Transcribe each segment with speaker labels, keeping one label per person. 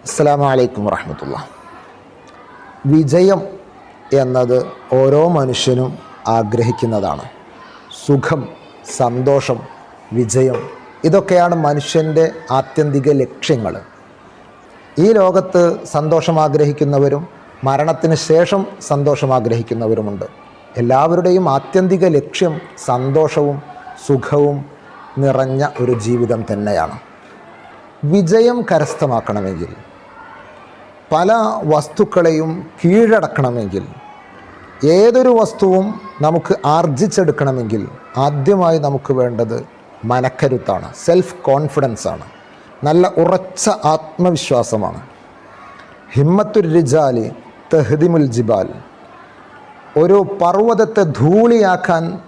Speaker 1: അസ്സാം വലൈക്കും വറഹമത്തുള്ള വിജയം എന്നത് ഓരോ മനുഷ്യനും ആഗ്രഹിക്കുന്നതാണ്. സുഖം സന്തോഷം വിജയം ഇതൊക്കെയാണ് മനുഷ്യന്റെ ആത്യന്തിക ലക്ഷ്യങ്ങൾ. ഈ ലോകത്ത് സന്തോഷം ആഗ്രഹിക്കുന്നവരും മരണത്തിന് ശേഷം സന്തോഷം ആഗ്രഹിക്കുന്നവരുമുണ്ട്. എല്ലാവരുടെയും ആത്യന്തിക ലക്ഷ്യം സന്തോഷവും സുഖവും നിറഞ്ഞ ഒരു ജീവിതം തന്നെയാണ്. വിജയം കരസ്ഥമാക്കണമെങ്കിൽ പല വസ്തുക്കളെയും കീഴടക്കണമെങ്കിൽ ഏതൊരു വസ്തുവും നമുക്ക് ആർജിച്ചെടുക്കണമെങ്കിൽ ആദ്യമായി നമുക്ക് വേണ്ടത് മനക്കരുത്താണ് സെൽഫ് കോൺഫിഡൻസ് ആണ്. നല്ല ഉറച്ച ആത്മവിശ്വാസമാണ്. ഹിമ്മത്തുർ റിജാലി തെഹ്ദിമുൽ ജിബാൽ ഒരു പർവതത്തെ ധൂളിയാക്കാൻ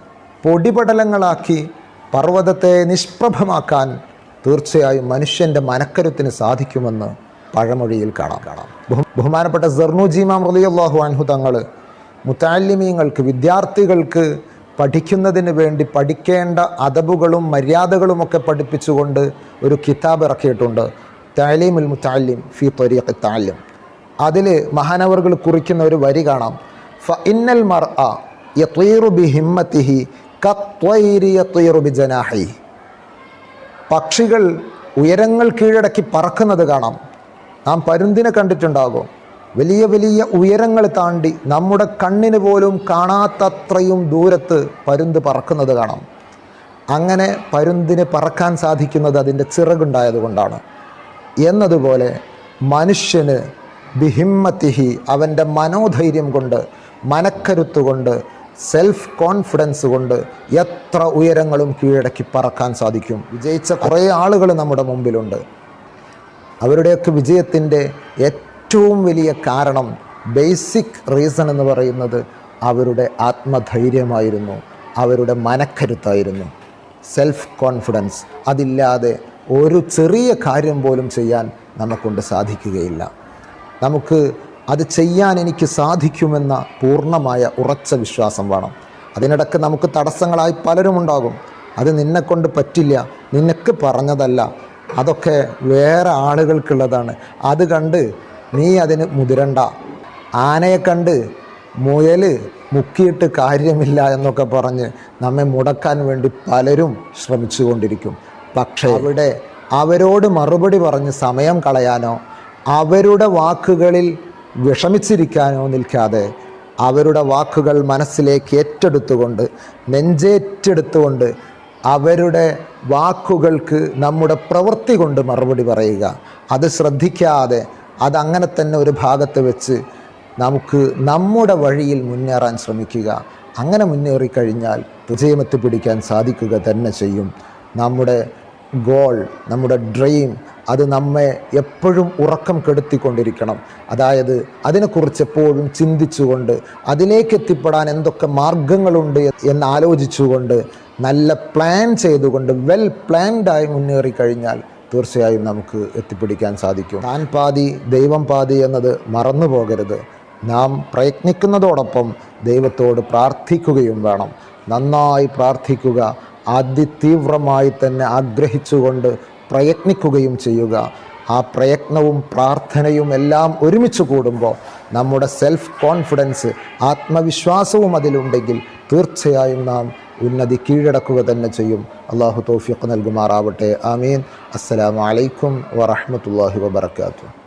Speaker 1: പൊടിപടലങ്ങളാക്കി പർവതത്തെ നിഷ്പ്രഭമാക്കാൻ തീർച്ചയായും മനുഷ്യന്റെ മനക്കരുത്തിന് സാധിക്കുമെന്ന് പഴമൊഴിയിൽ കാണാം. കാണാം ബഹു- ബഹുമാനപ്പെട്ട സെർണുജീമാം റലിയല്ലാഹു അൻഹു തങ്ങൾ മുത്താലിമീങ്ങൾക്ക് വിദ്യാർത്ഥികൾക്ക് പഠിക്കുന്നതിന് വേണ്ടി പഠിക്കേണ്ട അദബുകളും മര്യാദകളുമൊക്കെ പഠിപ്പിച്ചുകൊണ്ട് ഒരു കിതാബ് ഇറക്കിയിട്ടുണ്ട്. താലീമുൽ മുത്താലിം ഫി ത്വരീഖ് താലിം അതിൽ മഹാനവറുകൾ കുറിക്കുന്ന ഒരു വരി കാണാം. ഫ ഇന്നൽ മർ അ യത്വീറു ബി ഹിമ്മത്തിഹി ജനാഹി പക്ഷികൾ ഉയരങ്ങൾ കീഴടക്കി പറക്കുന്നത് കാണാം. നാം പരുന്തിനെ കണ്ടിട്ടുണ്ടാകും. വലിയ വലിയ ഉയരങ്ങൾ താണ്ടി നമ്മുടെ കണ്ണിന് പോലും കാണാത്തത്രയും ദൂരത്ത് പരുന്ത് പറക്കുന്നത് കാണാം. അങ്ങനെ പരുന്തിന് പറക്കാൻ സാധിക്കുന്നത് അതിന്റെ ചിറകുണ്ടായതുകൊണ്ടാണ്. എന്നതുപോലെ മനുഷ്യന് ബിഹിമ്മത്തിഹി അവന്റെ മനോധൈര്യം കൊണ്ട് മനക്കരുത്ത് കൊണ്ട് സെൽഫ് കോൺഫിഡൻസ് കൊണ്ട് എത്ര ഉയരങ്ങളും കീഴടക്കി പറക്കാൻ സാധിക്കും. വിജയിച്ച കുറേ ആളുകൾ നമ്മുടെ മുമ്പിലുണ്ട്. അവരുടെയൊക്കെ വിജയത്തിന്റെ ഏറ്റവും വലിയ കാരണം ബേസിക് റീസൺ എന്ന് പറയുന്നത് അവരുടെ ആത്മധൈര്യമായിരുന്നു അവരുടെ മനക്കരുത്തായിരുന്നു സെൽഫ് കോൺഫിഡൻസ് അതില്ലാതെ ഒരു ചെറിയ കാര്യം പോലും ചെയ്യാൻ നമുക്കൊണ്ട് സാധിക്കുകയില്ല. നമുക്ക് അത് ചെയ്യാൻ എനിക്ക് സാധിക്കുമെന്ന പൂർണമായ ഉറച്ച വിശ്വാസം വേണം. അതിനിടക്ക് നമുക്ക് തടസ്സങ്ങളായി പലരും ഉണ്ടാകും അത് നിന്നെക്കൊണ്ട് പറ്റില്ല നിനക്ക് പറഞ്ഞതല്ല അതൊക്കെ വേറെ ആളുകൾക്കുള്ളതാണ്. അത് കണ്ട് നീ അതിന് മുതിരണ്ട. ആനയെ കണ്ട് മുയൽ മുക്കിയിട്ട് കാര്യമില്ല എന്നൊക്കെ പറഞ്ഞ് നമ്മെ മുടക്കാൻ വേണ്ടി പലരും ശ്രമിച്ചു കൊണ്ടിരിക്കും പക്ഷേ അവിടെ അവരോട് മറുപടി പറഞ്ഞ് സമയം കളയാനോ അവരുടെ വാക്കുകളിൽ വിഷമിച്ചിരിക്കാനോ നിൽക്കാതെ അവരുടെ വാക്കുകൾ മനസ്സിലേക്ക് ഏറ്റെടുത്തുകൊണ്ട് നെഞ്ചേറ്റെടുത്തുകൊണ്ട് അവരുടെ വാക്കുകൾക്ക് നമ്മുടെ പ്രവൃത്തി കൊണ്ട് മറുപടി പറയുക. അത് ശ്രദ്ധിക്കാതെ അതങ്ങനെ തന്നെ ഒരു ഭാഗത്ത് വെച്ച് നമുക്ക് നമ്മുടെ വഴിയിൽ മുന്നേറാൻ ശ്രമിക്കുക. അങ്ങനെ മുന്നേറിക്കഴിഞ്ഞാൽ വിജയമെത്തി പിടിക്കാൻ സാധിക്കുക തന്നെ ചെയ്യും. നമ്മുടെ ഗോൾ നമ്മുടെ ഡ്രീം അത് നമ്മെ എപ്പോഴും ഉറക്കം കെടുത്തിക്കൊണ്ടിരിക്കണം. അതായത് അതിനെക്കുറിച്ച് എപ്പോഴും ചിന്തിച്ചുകൊണ്ട് അതിലേക്ക് എത്തിപ്പെടാൻ എന്തൊക്കെ മാർഗങ്ങളുണ്ട് എന്ന് ആലോചിച്ചുകൊണ്ട് നല്ല പ്ലാൻ ചെയ്തുകൊണ്ട് വെൽ പ്ലാൻഡായി മുന്നേറി കഴിഞ്ഞാൽ തീർച്ചയായും നമുക്ക് എത്തിപ്പിടിക്കാൻ സാധിക്കും. താൻ പാതി ദൈവം പാതി എന്നത് മറന്നു പോകരുത്. നാം പ്രയത്നിക്കുന്നതോടൊപ്പം ദൈവത്തോട് പ്രാർത്ഥിക്കുകയും വേണം. നന്നായി പ്രാർത്ഥിക്കുക അതിതീവ്രമായി തന്നെ ആഗ്രഹിച്ചുകൊണ്ട് പ്രയത്നിക്കുകയും ചെയ്യുക. ആ പ്രയത്നവും പ്രാർത്ഥനയും എല്ലാം ഒരുമിച്ച് കൂടുമ്പോൾ നമ്മുടെ സെൽഫ് കോൺഫിഡൻസ് ആത്മവിശ്വാസവും അതിലുണ്ടെങ്കിൽ തീർച്ചയായും നാം ഉന്നതി കീഴടക്കുക തന്നെ ചെയ്യും. അള്ളാഹു തൗഫീഖ് നൽകുമാറാവട്ടെ. ആമീൻ. അസ്സലാമു അലൈക്കും വറഹ്മത്തുള്ളാഹി വബർക്കാത്തു